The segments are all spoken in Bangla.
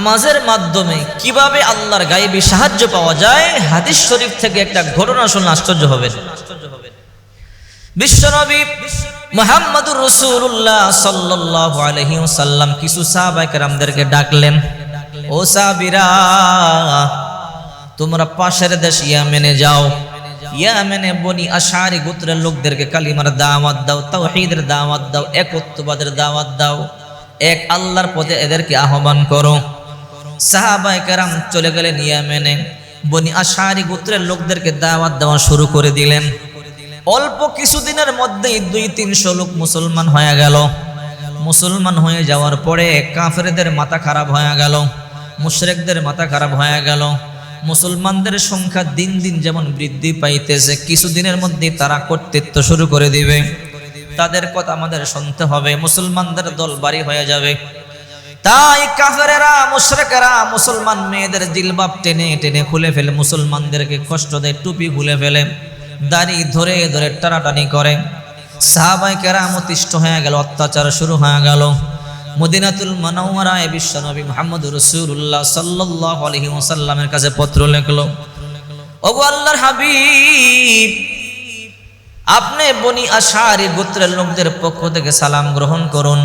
নামাজের মাধ্যমে কীভাবে আল্লাহর গায়েবী সাহায্য পাওয়া যায়, হাদিস শরীফ থেকে একটা ঘটনা শুনলে আশ্চর্য হবেন। বিশ্বনবী মোহাম্মদুর রসুল্লাহ সাল্লাহ আলহি সাল্লাম কিছু সাহাবাইকারদেরকে ডাকলেন, ও সাবিরা তোমরা পাশের দেশ ইয়ামেনে যাও। ইয়ামেনে বনি আশারি গোত্রের লোকদেরকে কালিমার দাওয়াত দাও, তাওহীদের দাওয়াত দাও, একত্ববাদের দাওয়াত দাও। এক আল্লাহর পথে এদেরকে আহ্বান করো। সাহাবায়ে কেরাম চলে গেলেন ইয়ামেনে। বনি আশারি গোত্রের লোকদেরকে দাওয়াত দেওয়া শুরু করে দিলেন। অল্প কিছুদিনের মধ্যেই দুই তিনশো লোক মুসলমান হয়ে গেল। মুসলমান হয়ে যাওয়ার পরে কাফেরদের মাথা খারাপ হয়ে গেল, মুশরেকদের মাথা খারাপ হয়ে গেল। মুসলমানদের সংখ্যা দিন দিন যেমন বৃদ্ধি পাইতেছে, কিছুদিনের মধ্যেই তারা কর্তৃত্ব শুরু করে দিবে। তাদের কথা আমাদের শুনতে হবে, মুসলমানদের দল বাড়ি হয়ে যাবে। তাই কাফেরেরা, মুশরেকেরা, মুসলমান মেয়েদের জিলবাব টেনে টেনে খুলে ফেলে, মুসলমানদেরকে কষ্ট দেয়, টুপি খুলে ফেলে, দাড়ি ধরে ধরে টানাটানি করে। সাহাবাই কেরাম অতিষ্ঠ হয়ে গেল, অত্যাচার শুরু হয়ে গেল। মদিনাতুল মানাওয়ারায় বিশ্বনবী মোহাম্মদ রসুল্লাহ সাল্লাহ আলহি ওসাল্লামের কাছে পত্র লেখলো, ওগো আল্লাহর হাবিব, আপনি বনি আশারি গোত্রের লোকদের পক্ষ থেকে সালাম গ্রহণ করুন।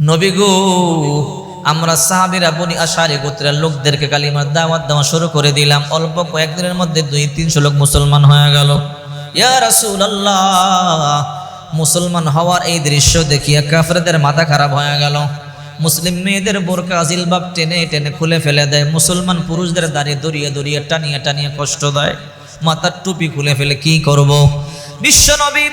নবী গো, আমরা সাহাবিরা বনি আশারি গোত্রের লোকদেরকে কালিমার দাওয়াত দেওয়া শুরু করে দিলাম। অল্প কয়েকদিনের মধ্যে দুই, তিনশো লোক মুসলমান হয়ে গেল। ইয়া মুসলমান হওয়ার এই দৃশ্য দেখিয়া কাফেরদের মাথা খারাপ হয়ে গেল। মুসলিম মেয়েদের বোরকা জিলবাব টেনে টেনে খুলে ফেলে দেয়। মুসলমান পুরুষদের দাঁড়িয়ে দড়িয়ে দড়িয়ে টানিয়ে টানিয়ে কষ্ট দেয়। মাথার টুপি খুলে ফেলে কি করব। বিশ্বনবী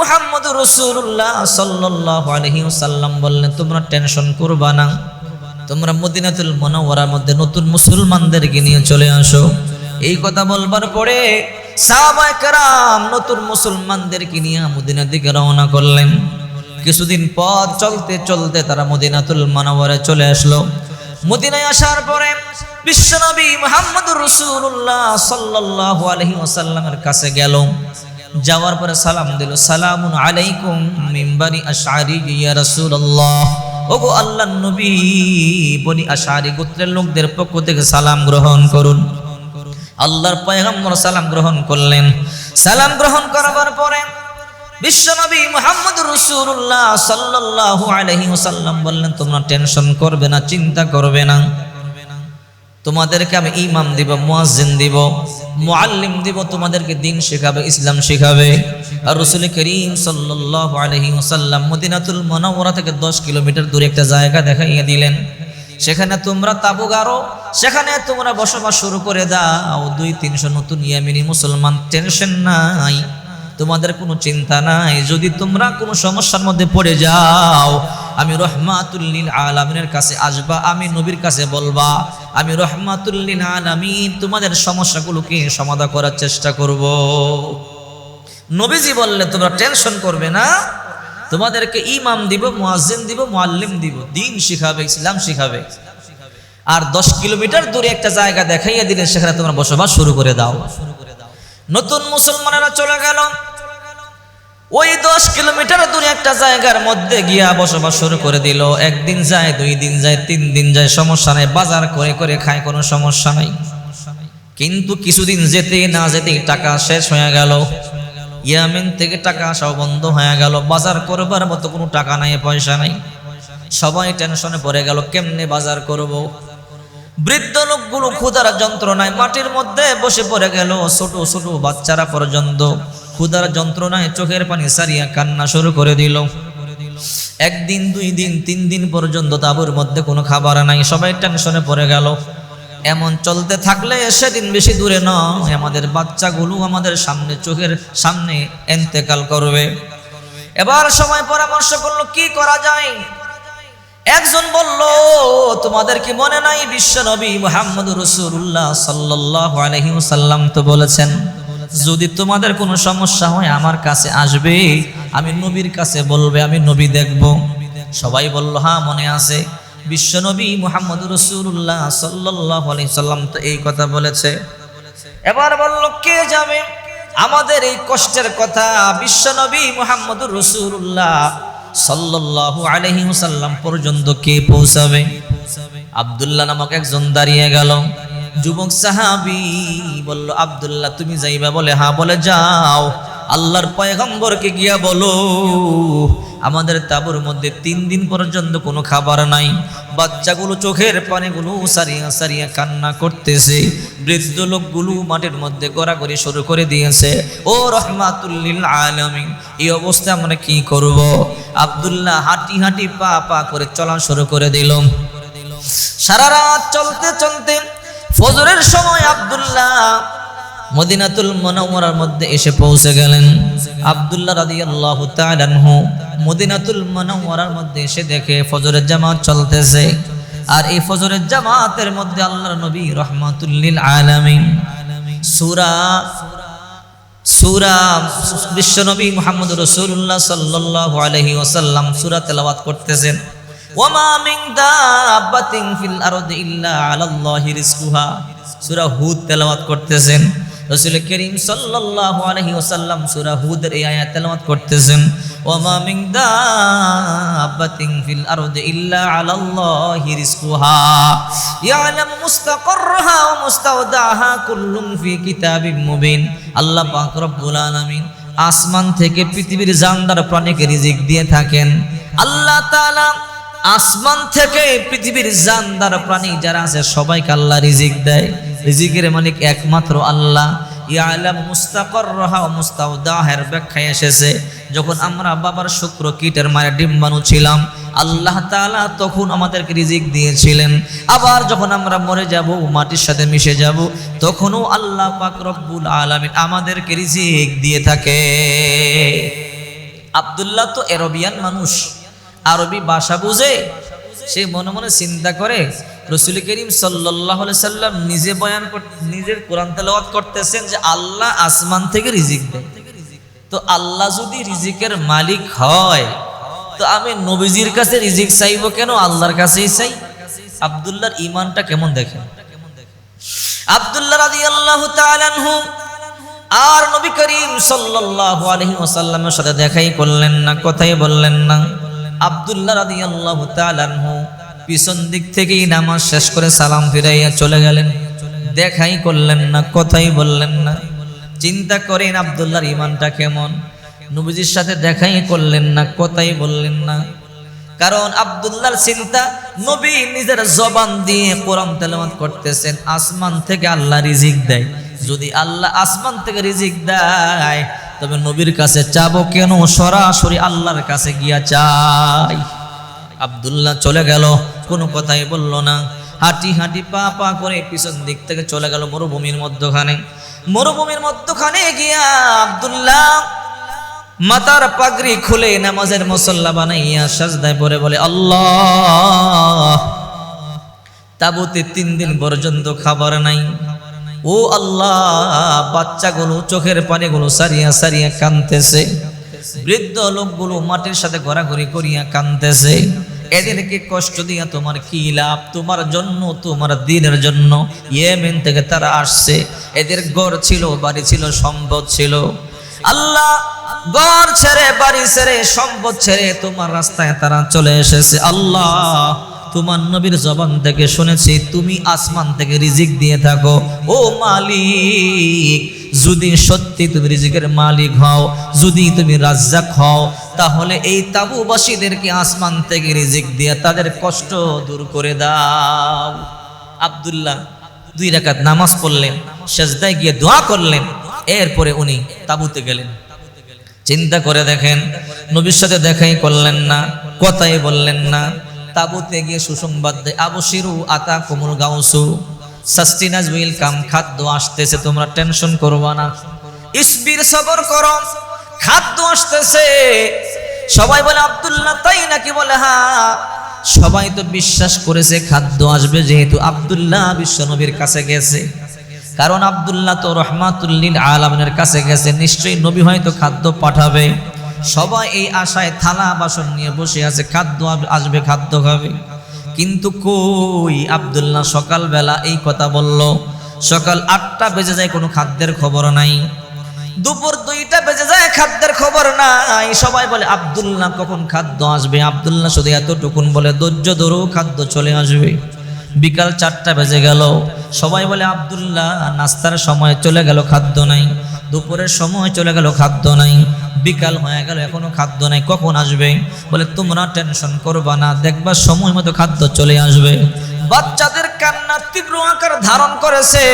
মুহাম্মদ রসুল্লাহ সাল্লাহ আলহি সাল্লাম বললেন, তোমরা টেনশন করবা না। তোমরা মদিনাতুল মনোয়ারার মধ্যে নতুন মুসলমানদেরকে নিয়ে চলে আসো। এই কথা বলবার পরে সাহাবায়ে কেরাম নতুন মুসলমানদেরকে নিয়ে মদিনার দিকে রওনা করলেন। কিছুদিন পথ চলতে চলতে তারা মদিনাতুল মনোয়ারে চলে আসলো। মদিনায় আসার পরে বিশ্বনবী মুহাম্মদুর রাসূলুল্লাহ সাল্লাল্লাহু আলাইহি ওয়াসাল্লামের কাছে গেল। যাওয়ার পরে সালাম দিল, সালামুন আলাইকুম মিম্বারি আশআরি ইয়া রাসূলুল্লাহ। ওগো আল্লাহর নবী, বনি আশারি গোত্রের লোকদের পক্ষ থেকে সালাম গ্রহণ করুন। আল্লাহর পয়গম্বর সালাম গ্রহণ করলেন। সালাম গ্রহণ করার পরে বিশ্বনবী মুহাম্মদ রসুল্লাহ সাল্লাল্লাহু আলাইহি ওয়াসাল্লাম বললেন, তোমরা টেনশন করবে না, চিন্তা করবে না। তোমাদেরকে আমি ইমাম দিব, মুয়াজ্জিন দিব, মুআল্লিম দিব, তোমাদেরকে দিন শেখাবে, ইসলাম শেখাবে। আর রসুল করিম সাল্লাল্লাহু আলাইহি ওয়াসাল্লাম মদিনাতুল মুনাওয়ারা থেকে 10 কিলোমিটার দূরে একটা জায়গা দেখাইয়ে দিলেন। সেখানে তোমরা তাবু গারো সেখানে তোমরা বসবাস শুরু করে দাও। দুই তিনশো নতুন ইয়ামিনী মুসলমান, টেনশন নাই। তোমাদের কোনো চিন্তা নাই। যদি তোমরা কোনো সমস্যার মধ্যে পড়ে যাও, আমি রহমাতুল্লিল আলমিনের কাছে আসবা, আমি নবীর কাছে বলবা, আমি রহমাতুল্লিল আলমিন তোমাদের সমস্যাগুলোকে সমাধান করার চেষ্টা করব। নবীজি বললে, তোমরা টেনশন করবে না, তোমাদেরকে ইমাম দিব, মুয়াজ্জিন দিব মুআল্লিম দিব, দিন শিখাবে, ইসলাম শিখাবে। আর দশ কিলোমিটার দূরে একটা জায়গা দেখাইয়া দিলে, সেখানে তোমরা বসবাস শুরু করে দাও। নতুন মুসলমানেরা চলে গেল। ওই দশ কিলোমিটার দূরে একটা জায়গার মধ্যে গিয়া বসবাস শুরু করে দিল। একদিন যায়, দুই দিন যায়, তিন দিন যায়, সমস্যা নাই, বাজার করে করে খায়, কোনো সমস্যা নাই। কিন্তু কিছুদিন যেতে না যেতে টাকা শেষ হয়ে গেল। ইয়ামেন থেকে টাকা আসাও বন্ধ হয়ে গেল। বাজার করবার মতো কোনো টাকা নাই, পয়সা নাই। সবাই টেনশনে পড়ে গেল, কেমনে বাজার করব। বৃদ্ধ লোকগুলো ক্ষুধার যন্ত্রণায় মাটির মধ্যে বসে পড়ে গেল ছোট ছোট বাচ্চারা পর্যন্ত। ক্ষুধার যন্ত্রণায় চোখের পানি সারিয়া কান্না শুরু করে দিল। একদিন, দুই দিন, তিন দিন পর্যন্ত তাবুর মধ্যে কোনো খাবার নাই, সবাই টেনশনে পড়ে গেল। এমন চলতে থাকলে সেদিন বেশি দূরে নয়, আমাদের বাচ্চাগুলো আমাদের সামনে চোখের সামনে এন্তেকাল করবে। এবার সময় পরামর্শ করল, কি করা যায়? একজন বলল, তোমাদের কি মনে নাই বিশ্ব নবী মোহাম্মদ রসুল্লাহ সাল্লাহ আলহিমসাল্লাম তো বলেছেন, যদি তোমাদের কোনো সমস্যা হয় আমার কাছে আসবে, আমি নবীর কাছে বলবে, আমি নবী দেখব। সবাই বলল হ্যাঁ মনে আছে। বিশ্বনবী মোহাম্মদ রসুল্লাহ সাল্লাহ সাল্লাম তো এই কথা বলেছে। এবার বলল, কে যাবে আমাদের এই কষ্টের কথা, বিশ্বনবী মোহাম্মদ রসুল্লাহ সাল্লাল্লাহু আলহি সাল্লাম পর্যন্ত কে পৌঁছাবে? আবদুল্লাহ নামক একজন দাঁড়িয়ে গেল। যুবক সাহাবি বলল, আবদুল্লাহ, তুমি যাইবা? বলে হা বলে, যাও। আল্লাহর পয়গম্বরকে গিয়া বলো, আমাদের তাবুর মধ্যে তিন দিন পর্যন্ত কোনো খাবার নাই। বাচ্চাগুলো চোখের পানিগুলো সারিয়া সারিয়া কান্না করতেছে। বৃদ্ধ লোকগুলো মাটির মধ্যে গড়াগড়ি শুরু করে দিয়েছে। ও রহমাতুল্লিল আলমিন, এই অবস্থায় আমরা কি করব? আব্দুল্লাহ হাঁটি হাঁটি পা পা করে চলা শুরু করে দিলাম সারা রাত চলতে চলতে ফজরের সময় আব্দুল্লাহ মদিনাতুল মনোমরার মধ্যে এসে পৌঁছে গেলেন। আব্দুল্লাহ রাদিয়াল্লাহু তাআলা আনহু মদিনাতুল মনোমরার মধ্যে এসে দেখে ফজরের জামাত চলতেছে। আর এই ফজরের জামাতের মধ্যে আল্লাহর নবী রহমাতুল্লিল আলামিন। সূরা সূরা ওয়াসাল্লাম সূরা করতেছেন। তেলাওয়াত করতেছেন। রাসূল করিম সাল্লাল্লাহু আলাইহি ওয়াসাল্লাম সূরা হুদের এই আয়াত তেলাওয়াত করতেছেন ওয়ামা মিন দাব্বাতিন ফিল আরদি ইল্লা আলাল্লাহি রিজকুহা। ইয়ালামু মুস্তাকাররাহা ওয়া মুস্তাওদাহা কুল্লুম ফি কিতাবিম মুবিন। আল্লাহ পাক রব্বুল আলামিন আসমান থেকে পৃথিবীর জানদার প্রাণীকে রিজিক দিয়ে থাকেন। আল্লাহ তাআলা আসমান থেকে পৃথিবীর জানদার প্রাণী যারা আছে সবাইকে আল্লাহ রিজিক দেয়। রিজিকের মালিক একমাত্র আল্লাহ। ইয়ালাম মুস্তাকর রহা ও মুস্তাউদাহের ব্যাখ্যায় এসেছে, যখন আমরা বাবার শুক্র কীটের মায়ের ডিম্বাণু ছিলাম, আল্লাহ তাআলা তখন আমাদেরকে রিজিক দিয়েছিলেন। আবার যখন আমরা মরে যাব, মাটির সাথে মিশে যাব, তখনও আল্লাহ পাক রব্বুল আলামিন আমাদেরকে রিজিক দিয়ে থাকে। আব্দুল্লাহ তো এরবিয়ান মানুষ, আরবি ভাষা বুঝে সে মনে মনে চিন্তা করে, রসুল করিম সাল্লাহ সাল্লাম নিজে বয়ান নিজের কোরআন তেলাওয়াত করতেছেন যে আল্লাহ আসমান থেকে রিজিক দেয়। তো আল্লাহ যদি রিজিকের মালিক হয়, তো আমি নবীজির কাছে রিজিক চাইব কেন? আল্লাহর কাছেই চাই। আব্দুল্লাহর ইমানটা কেমন দেখেন? আব্দুল্লাহ তাআলা আনহু আর নবী করিম সাল্লাল্লাহু আলাইহি ওয়াসাল্লামের সাথে দেখাই করলেন না, কথাই বললেন না। আব্দুল্লাহ তাআলা আনহু পিছন দিক থেকেই নামাজ শেষ করে সালাম ফিরাইয়া চলে গেলেন। দেখাই করলেন না, কথাই বললেন না। চিন্তা করেন আব্দুল্লাহর ইমানটা কেমন। নবীজির সাথে দেখাই করলেন না, কথাই বললেন না। কারণ আব্দুল্লাহর চিন্তা, নবী নিজের জবান দিয়ে কোরআন তেলাওয়াত করতেছেন, আসমান থেকে আল্লাহ রিজিক দেয়। যদি আল্লাহ আসমান থেকে রিজিক দেয় তবে নবীর কাছে চাবো কেন? সরাসরি আল্লাহর কাছে গিয়া চাই। আবদুল্লাহ চলে গেল। কোনো কথাই বলল না। হাঁটি হাঁটি পা পা করে পিছন দিক থেকে চলে গেল মরুভূমির মধ্যখানে। মরুভূমির মধ্যখানে গিয়া আব্দুল্লাহ মাতার পাগড়ি খুলে নামাজের মুসল্লা বানাইয়া সাজদায় পরে বলে, আল্লাহ, তাবুতে তিন দিন পর্যন্ত খাবার নাই। ও আল্লাহ, বাচ্চাগুলো চোখের পানিগুলো সারিয়া সারিয়া কানতেছে বৃদ্ধ লোকগুলো মাটির সাথে ঘোরাঘুরি করিয়া কানতেছে এদেরকে কষ্ট দিয়া তোমার কি লাভ? তোমার জন্য, তোমার দিনের জন্য ইয়েমেন থেকে তারা আসছে। এদের গড় ছিল, বাড়ি ছিল, সম্পদ ছিল। আল্লাহ, ঘর ছেড়ে, বাড়ি ছেড়ে, সম্পদ ছেড়ে তোমার রাস্তায় তারা চলে এসেছে। আল্লাহ তোমার নবীর জবান থেকে শুনেছি, তুমি আসমান থেকে রিজিক দিয়ে থাকো। ও মালিক, যদি সত্যি তুমি রিজিকের মালিক হও, যদি তুমি রাজ্জাক হও, তাহলে এই তাবুবাসীদেরকে আসমান থেকে রিজিক দিয়ে তাদের কষ্ট দূর করে দাও। আব্দুল্লাহ, দুই রাকাত নামাজ পড়লেন, সেজদায় গিয়ে দোয়া করলেন, এরপরে উনি তাবুতে গেলেন। চিন্তা করে দেখেন, নবীর সাথে দেখাই করলেন না, কথাই বললেন না। তাবুতে গিয়ে সুসংবাদ দেয়, আবু শিরু, আতা কোমল গাউসু সাস্টিনাস উইল কাম, খাদ্য আসতেছে, তোমরা টেনশন করবা না। ইসবির সবর করো, খাদ্য আসতেছে। সবাই বলে, আব্দুল্লাহ, তাই নাকি? বলে হ্যাঁ। সবাই তো বিশ্বাস করেছে খাদ্য আসবে, যেহেতু আব্দুল্লাহ বিশ্বনবীর কাছে গেছে। কারণ আব্দুল্লাহ তো রহমাতুল্লিল আলমের কাছে গেছে, নিশ্চয়ই নবী হয়তো খাদ্য পাঠাবে। সবাই এই আশায় থালা বাসন নিয়ে বসে আছে, খাদ্য আসবে, খাদ্য খাবে। কিন্তু কই আব্দুল্লাহ সকালবেলা এই কথা বলল, সকাল আটটা বেজে যায়, কোনো খাদ্যের খবর নাই। দুপুর দুইটা বেজে যায়, খাদ্যের খবর নাই। সবাই বলে, আব্দুল্লাহ কখন খাদ্য আসবে? আব্দুল্লাহ শুধু এতটুকুন বলে, ধৈর্য ধরো, খাদ্য চলে আসবে। বিকাল চারটা বেজে গেল। সবাই বলে, আবদুল্লাহ, নাস্তার সময় চলে গেল, খাদ্য নাই। দুপুরের সময় চলে গেল, খাদ্য নাই। বিকাল হয়ে গেল, এখনও খাদ্য নাই, কখন আসবে? বলে, তোমরা টেনশন করবা না, দেখবা সময় মতো খাদ্য চলে আসবে। বাচ্চাদের কান্না তীব্র আকার ধারণ করেছে।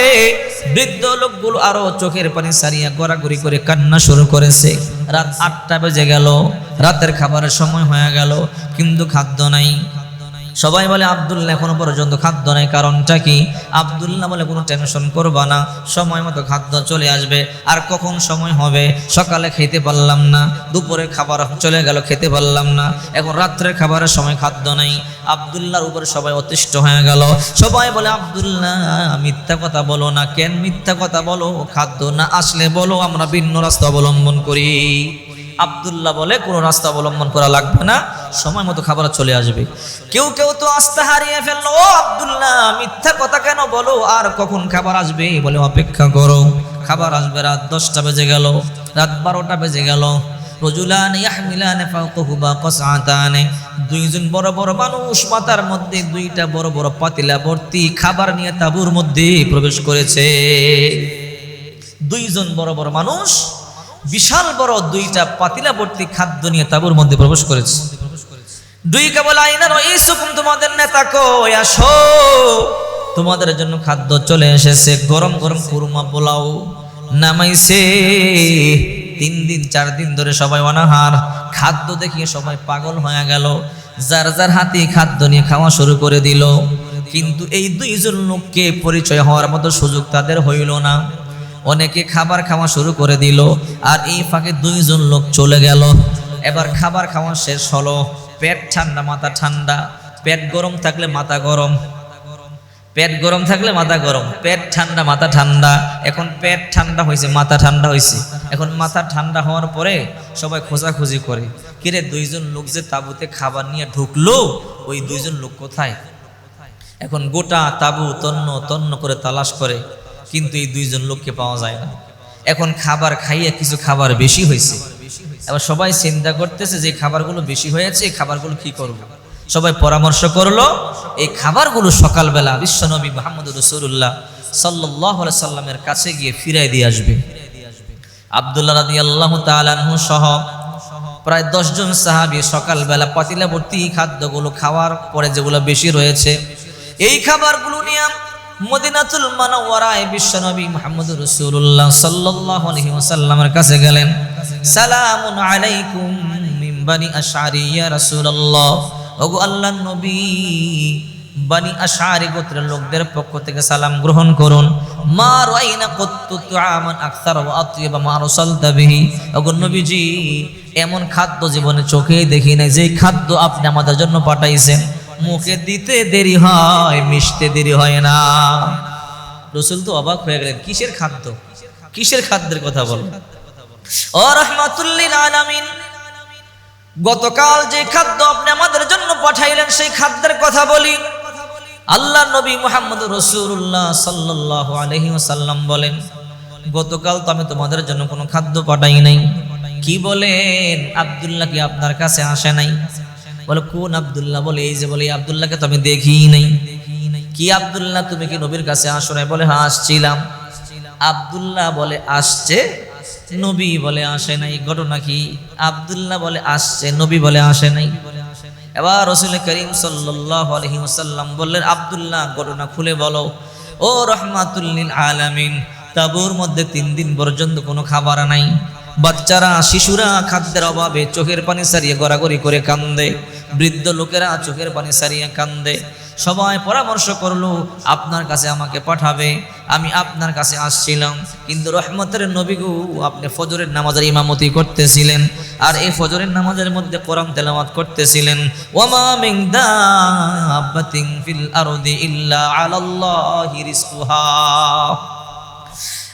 বৃদ্ধ লোকগুলো আরও চোখের পানি সারিয়া গড়াগড়ি করে কান্না শুরু করেছে। রাত আটটা বেজে গেল, রাতের খাবারের সময় হয়ে গেল, কিন্তু খাদ্য নাই। সবাই বলে আবদুল্লাহ এখনও পর্যন্ত খাদ্য নেই, কারণটা কি? আবদুল্লাহ বলে কোনো টেনশন করবা না, সময় মতো খাদ্য চলে আসবে, আর কখন সময় হবে? সকালে খেতে পারলাম না দুপুরে খাবার চলে গেল, খেতে পারলাম না, এখন রাত্রের খাবারের সময় খাদ্য নেই। আবদুল্লাহর উপরে সবাই অতিষ্ঠ হয়ে গেল। সবাই বলে আবদুল্লাহ মিথ্যা কথা বলো না, কেন মিথ্যা কথা বলো? খাদ্য না আসলে বলো, আমরা ভিন্ন রাস্তা অবলম্বন করি। আবদুল্লাহ বলে, কোনো রাস্তা অবলম্বন করা লাগবে না, সময় মতো খাবার চলে আসবে। কেউ কেউ তো আস্থা হারিয়ে ফেলল, ও আবদুল্লাহ, মিথ্যা কথা কেন বলো? আর কখন খাবার আসবে? বলে, অপেক্ষা করো, খাবার আসবে রাত দশটা বেজে গেল, রাত বারোটা বেজে গেল। দুইজন বড় বড় মানুষ মাথার মধ্যে দুইটা বড় বড় পাতিলা ভর্তি খাবার নিয়ে তাঁবুর মধ্যে প্রবেশ করেছে। দুইজন বড় বড় মানুষ বিশাল বড় দুইটা পাতিলা ভর্তি খাদ্য নিয়ে তাঁবুর মধ্যে প্রবেশ করেছে। দুই কেবল আইনা এই সুকুম তোমাদের নেতা কই আসো? তোমাদের জন্য খাদ্য চলে এসেছে। গরম গরম কুরমা পোলাও নামাইছে। তিন দিন, চার দিন ধরে সবাই অনাহার। খাদ্য দেখিয়ে সবাই পাগল হয়ে গেল। যার যার হাতে খাদ্য নিয়ে খাওয়া শুরু করে দিল। কিন্তু এই দুইজন লোককে পরিচয় হওয়ার মতো সুযোগ তাদের হইল না। অনেকে খাবার খাওয়া শুরু করে দিল, আর এই ফাঁকে দুইজন লোক চলে গেল। এবার খাবার খাওয়া শেষ হলো। পেট ঠান্ডা, মাথা ঠান্ডা। পেট গরম থাকলে মাথা গরম। পেট গরম থাকলে মাথা গরম। পেট ঠান্ডা, মাথা ঠান্ডা। এখন পেট ঠান্ডা হয়েছে, মাথা ঠান্ডা হয়েছে। এখন মাথা ঠান্ডা হওয়ার পরে সবাই খোঁজাখুঁজি করে। কিরে দুইজন লোক যে তাঁবুতে খাবার নিয়ে ঢুকলো? ওই দুইজন লোক কোথায়? এখন গোটা তাবু তন্ন তন্ন করে তালাশ করে। কিন্তু এই দুইজন লোককে পাওয়া যায় না। এখন খাবার খাইয়ে কিছু খাবার বেশি হয়েছে। এবার সবাই চিন্তা করতেছে যে খাবারগুলো বেশি হয়েছে, এই খাবারগুলো কি করব। সবাই পরামর্শ করল, এই খাবারগুলো সকালবেলা বিশ্বনবী মোহাম্মদ রসুল্লাহ সাল্লাহ সাল্লামের কাছে গিয়ে ফিরাই দিয়ে আসবে। আবদুল্লাহ রাদি আল্লাহ সহ প্রায় দশজন সাহাবি সকালবেলা পাতিলা ভর্তি খাদ্যগুলো খাওয়ার পরে যেগুলো বেশি রয়েছে, এই খাবারগুলো নিয়ে মদিনাতুল মানওয়ারায় বিশ্বনবী মুহাম্মদ রাসূলুল্লাহ সাল্লাল্লাহু আলাইহি ওয়াসাল্লামের কাছে গেলেন, সালামুন আলাইকুম বানি আশআরি, ইয়া রাসূলুল্লাহ। ওগো আল্লাহর নবী, বানি আশআরি গোত্রের লোকদের পক্ষ থেকে সালাম গ্রহণ করুন। মা রাইনা কত্তু তুআমান আকসার ওয়া আতইবা মা রাসালতা বিহি। ওগো নবীজি, এমন খাদ্য জীবনে চোখেই দেখি নাই যে খাদ্য আপনি আমাদের জন্য পাঠাইছেন। মুখে দিতে দেরি হয়, মিশতে দেরি হয় না। রসুল তো অবাক হয়ে গেলেন, কিসের খাদ্য? কিসের খাদ্যের কথা বল? গতকাল যে খাদ্য আপনি আমাদের জন্য পাঠাইলেন, সেই খাদ্যের কথা বলি। আল্লাহ নবী মোহাম্মদ রসুল্লাহ সাল্লাহ আলহি সাল্লাম বলেন, গতকাল তো আমি তোমাদের জন্য কোনো খাদ্য পাঠাই নাই। কি বলেন? আবদুল্লাহ কি আপনার কাছে আসে নাই? বলে, কোন আবদুল্লাহ? বলে, এই যে বলে আবদুল্লাহকে তো আমি দেখি নাই। কি আবদুল্লাহ? তুমি কি নবীর কাছে আসো নাই? বলে হ্যাঁ আসছিলাম। আবদুল্লাহ বলে, আসছে। নবী বলে, আসে নাই। ঘটনা কি? আবদুল্লাহ বলে, আসছে। নবী বলে, আসে নাই। এবার রসুল করিম ওসাল্লাম বললেন, আবদুল্লাহ, ঘটনা খুলে বলো। ও রহমাতুল্লিল আলামিন, তাবুর মধ্যে তিন দিন পর্যন্ত কোনো খাবার নাই। বাচ্চারা, শিশুরা খাদ্যের অভাবে চোখের পানি সারিয়ে গড়াগড়ি করে কান্দে, বৃদ্ধ লোকেরা চোখের পানি সারিয়ে কান্দে। সবাই পরামর্শ করল, আপনার কাছে আমাকে পাঠাবে, আমি আপনার কাছে আসছিলাম। কিন্তু রহমতের নবীগু আপনি ফজরের নামাজের ইমামতি করতেছিলেন আর এই ফজরের নামাজের মধ্যে কোরআন তেলাওয়াত করতেছিলেন। আরদি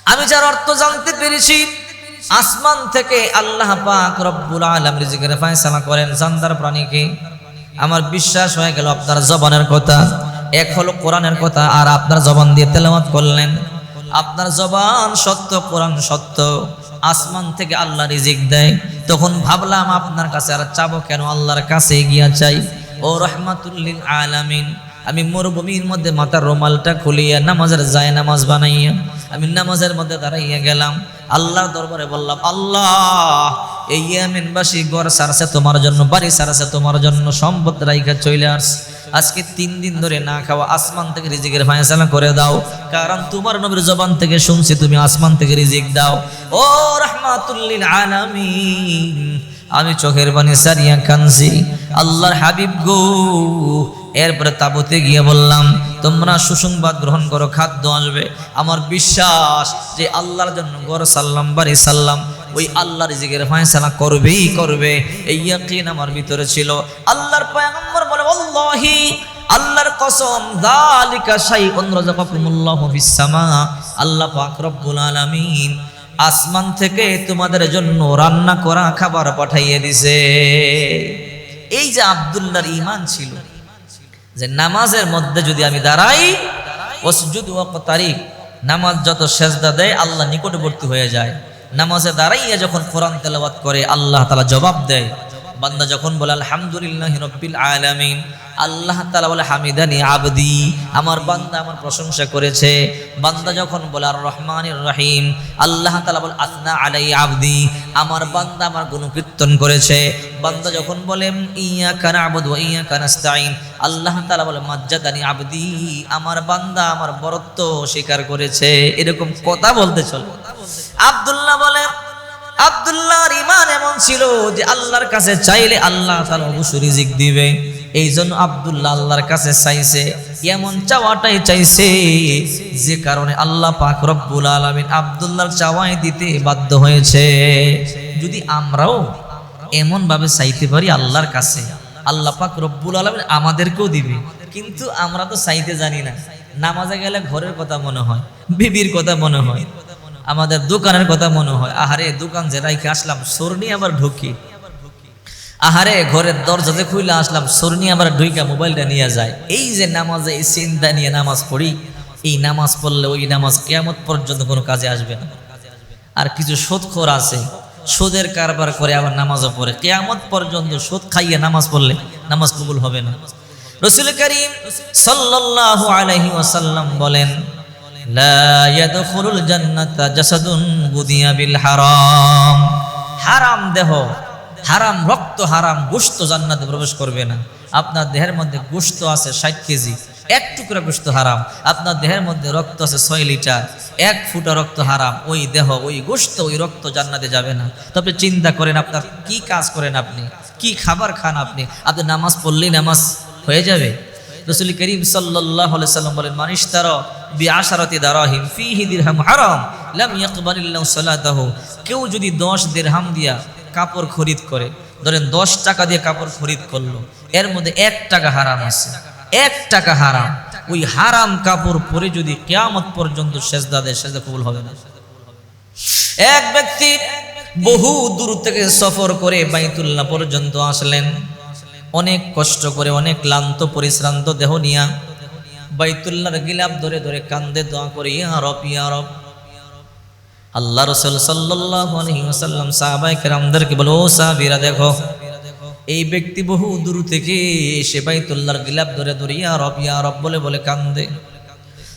আমি যার অর্থ জানতে পেরেছি আসমান থেকে আল্লাহ পাক রব্বুল আলম রিজিকের ফায়সালা করেন। জানদার প্রাণীকে আমার বিশ্বাস হয়ে গেল আপনার জবানের কথা। এক হলো কোরআনের কথা, আর আপনার জবান দিয়ে তেলামত করলেন। আপনার জবান সত্য, কোরআন সত্য। আসমান থেকে আল্লাহ রিজিক দেয়। তখন ভাবলাম আপনার কাছে আর চাবো কেন? আল্লাহর কাছে গিয়া চাই। ও রহমাতুল্লিল আলামিন, আমি মরুভূমির মধ্যে মাথার রোমালটা খুলিয়া নামাজের যায় নামাজ বানাইয়া আমি নামাজের মধ্যে দাঁড়াইয়া গেলাম, আল্লাহর দরবারে বললাম, আল্লাহ, এই ইয়ামেনবাসী গড় সারছে তোমার জন্য, বাড়ি সারছে তোমার জন্য, সম্পদ রাইখা চলে আস আজকে তিন দিন ধরে না খাওয়া, আসমান থেকে রিজিকের ফায়সালা করে দাও। কারণ তোমার নবীর জবান থেকে শুনছি, তুমি আসমান থেকে রিজিক দাও। ও রহমাতুল্লিল আলামিন, আমি চোখের পানি সারিয়া কানছি আল্লাহর হাবিব গো এরপরে তাবুতে গিয়ে বললাম, তোমরা সুসংবাদ গ্রহণ করো, খাদ্য আসবে। আমার বিশ্বাস যে আল্লাহর জন্য গর সাল্লাম, বাড়ি সাল্লাম, ওই আল্লাহর রিজিকের ফয়সালা করবেই করবে। এই ইয়াকিন আমার ভিতরে ছিল। আল্লাহর পয়গম্বর বলে, আল্লাহি, আল্লাহর কসম, যালিকা শাইউন রাযাকাকুমুল্লাহু ফিস সামা। আল্লাহ পাক রব্বুল আলামিন আসমান থেকে তোমাদের জন্য রান্না করা খাবার পাঠাইয়ে দিছে। এই যে আব্দুল্লাহর ইমান ছিল যে নামাজের মধ্যে যদি আমি দাঁড়াই ওসজুদ তারিখ নামাজ যত সেজদা দেয়, আল্লাহ নিকটবর্তী হয়ে যায়। নামাজে দাঁড়াইয়া যখন কোরআন তেলাওয়াত করে, আল্লাহ তালা জবাব দেয়। বান্দা যখন বলে, আলহামদুলিল্লাহ রব্বিল আলামিন, আল্লাহ তালা বলে, হামিদানি আবদি, আমার বান্দা আমার প্রশংসা করেছে। বান্দা যখন বলে আর রহমানির রহিম, আল্লাহ তালা বলে, আসনা আলাই আবদি, আমার বান্দা আমার গুণকীর্তন করেছে। বান্দা যখন বলেন ইয়া কানা আবদ ইয়া কানাস্তাইন আল্লাহ তালা বলে, মাজ্জাদানি আবদি, আমার বান্দা আমার বরত্ব স্বীকার করেছে। এরকম কথা বলতে চল। আব্দুল্লাহ বলে আব্দুল্লাহর ইমান এমন ছিল যে আল্লাহর কাছে চাইলে আল্লাহ তার অবশ্যই রিজিক দিবে। এই জন্য আব্দুল্লাহ আল্লাহর কাছে চাইছে, এমন চাওয়াটাই চাইছে যে কারণে আল্লাহ পাক রব্বুল আলামিন আবদুল্লাহর চাওয়াই দিতে বাধ্য হয়েছে। যদি আমরাও এমন ভাবে চাইতে পারি আল্লাহর কাছে, আল্লাহ পাক রব্বুল আলামিন আমাদেরকেও দিবে। কিন্তু আমরা তো চাইতে জানি না। নামাজে গেলে ঘরের কথা মনে হয়, বিবির কথা মনে হয়। আমাদের দোকানের কথা মনে হয়। আহারে, দোকান যে রাইখে আসলাম সরনি আবার ঢুকি। আহারে, ঘরের দরজাতে খুলে আসলাম সরনি আবার ঢুইকা মোবাইলটা নিয়ে যায়। এই যে নামাজে এই চিন্তা নিয়ে নামাজ পড়ি, এই নামাজ পড়লে ওই নামাজ কেয়ামত পর্যন্ত কোনো কাজে আসবে না। আর কিছু সুদখোর আছে সুদের কারবার করে আবার নামাজও পড়ে। কেয়ামত পর্যন্ত সুদ খাইয়ে নামাজ পড়লে নামাজ কবুল হবে না। রসুল করিম সাল্লাল্লাহু আলাইহি ওয়াসাল্লাম বলেন লা ইয়াদখুলুল জান্নাতা জাসাদুন গুদিয়া বিল হারাম। হারাম দেহ, হারাম রক্ত, হারাম গোশত জান্নাতে প্রবেশ করবে না। আপনার দেহের মধ্যে গোশত আছে ষাট কেজি, এক টুকরা গোশত হারাম। আপনার দেহের মধ্যে রক্ত আছে ছয় লিটার, এক ফুটা রক্ত হারাম। ওই দেহ, ওই গোশত, ওই রক্ত জান্নাতে যাবে না। তবে চিন্তা করেন আপনার কি কাজ করেন আপনি? কি খাবার খান আপনি? আপনি নামাজ পড়লেই নামাজ হয়ে যাবে? রসুল করিম আলাইহি সাল্লাম বলেন মানিশ তারা বিআশারাতি দারাহিম ফিহি দিরহাম হারাম, লাম ইয়াকবালিল্লাহু সালাতাহু। কেউ যদি 10 দিরহাম দিয়া কাপড় খরিদ করে, ধরেন 10 টাকা দিয়ে কাপড় খরিদ করল, এর মধ্যে এক টাকা হারাম আছে। এক টাকা হারাম। ওই হারাম কাপড় পরে যদি কেয়ামত পর্যন্ত সেজদা দেয়, সেজদা কবুল হবে না। এক ব্যক্তি বহু দূর থেকে সফর করে বাইতুল্লাহ পর্যন্ত আসলেন। অনেক কষ্ট করে, অনেক ক্লান্ত, পরিশ্রান্ত দেহ নিয়া বাইতুল্লাহর গিলাপ ধরে ধরে কান্দে দোয়া করে, ইয়া রব ইয়া রব। আল্লাহ রসুল ওয়াসাল্লাম সাহাবায়ে কেরামদেরকে বলো, ও সাহাবীরা, দেখো, এই ব্যক্তি বহু দূর থেকে এসে বাইতুল্লাহর গিলাপ ধরে ধরে, ইয়া রব ইয়া রব বলে বলে কান্দে।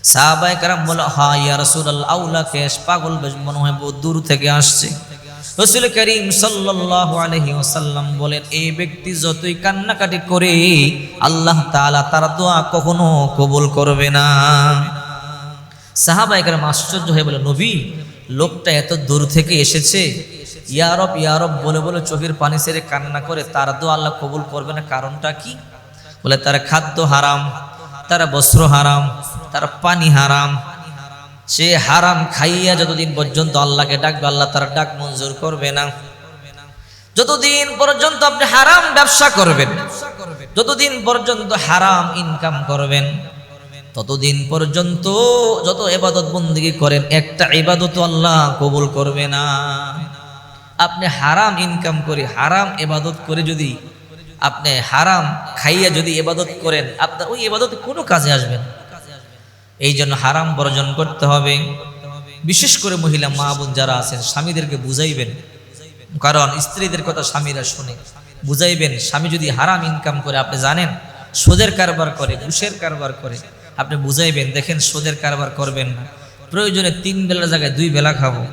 সাহাবায়ে কেরাম বলো, হা, ইয়া রাসূলুল্লাহ, আউলা, কেশ, পাগল বেশ, মনে হয় বহু দূর থেকে আসছে। রসুল করিম ওয়াসাল্লাম বলেন, এই ব্যক্তি যতই কান্নাকাটি করে, আল্লাহ তাআলা তার দোয়া কখনো কবুল করবে না। সাহাবা একরাম আশ্চর্য হয়ে বলে, নবী, লোকটা এত দূর থেকে এসেছে। ইয়ারব ইয়ারব বলে বলে চোখের পানি সেরে কান্না করে, তার দোয়া আল্লাহ কবুল করবে না, কারণটা কি? বলে, তার খাদ্য হারাম, তার বস্ত্র হারাম, তার পানি হারাম সে হারাম খাইয়া যতদিন পর্যন্ত আল্লাহকে ডাকবে, আল্লাহ তার ডাক মঞ্জুর করবে না। যতদিন পর্যন্ত আপনি হারাম ব্যবসা করবেন, যতদিন পর্যন্ত হারাম ইনকাম করবেন, ততদিন পর্যন্ত যত এবাদত বন্দিগি করেন, একটা এবাদত আল্লাহ কবুল করবে না। আপনি হারাম ইনকাম করে, হারাম এবাদত করে যদি আপনি হারাম খাইয়া যদি এবাদত করেন, আপনার ওই এবাদত কোনো কাজে আসবেন না। এই জন্য হারাম বর্জন করতে হবে। বিশেষ করে মহিলা, মা বোন যারা আছেন, স্বামীদেরকে বুঝাইবেন। কারণ স্ত্রীদের কথা স্বামীরা শুনে। বুঝাইবেন, স্বামী যদি হারাম ইনকাম করে, আপনি জানেন, সোদের কারবার করে, ঘুষের কারবার করে। আপনি বুঝাইবেন, দেখেন সোদের কারবার করবেন না। প্রয়োজনে তিন বেলার জায়গায় দুই বেলা খাব।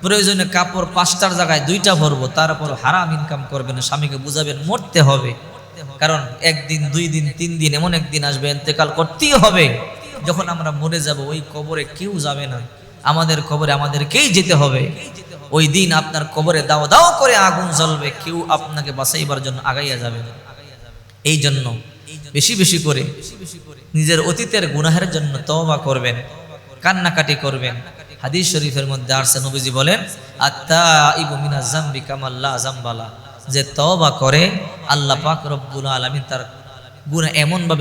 প্রয়োজনে কাপড় পাঁচটার জায়গায় দুইটা ভরবো। তারপর হারাম ইনকাম করবেন স্বামীকে বুঝাবেন, মরতে হবে। কারণ একদিন, দুই দিন, তিন দিন, এমন একদিন আসবে, এতেকাল করতেই হবে। যখন আমরা মরে যাব, ওই কবরে কেউ যাবে না। আমাদের কবরে আমাদেরকেই যেতে হবে। ওই দিন আপনার কবরে দাও দাও করে আগুন জ্বলবে, কেউ আপনাকে বাঁচাইবার জন্য আগাইয়া যাবে না। এই জন্য বেশি বেশি করে নিজের অতীতের গুনাহের জন্য তওবা করবেন, কান্নাকাটি করবেন। হাদিস শরীফের মধ্যে আসছে, নবীজি বলেন আত্তা ইবু মিনা জাম্বি কামাল্লা জাম্বালা যে তওবা করে, আল্লাহ পাক রব্বুল আলামিন তার গুনাহ এমন ভাবে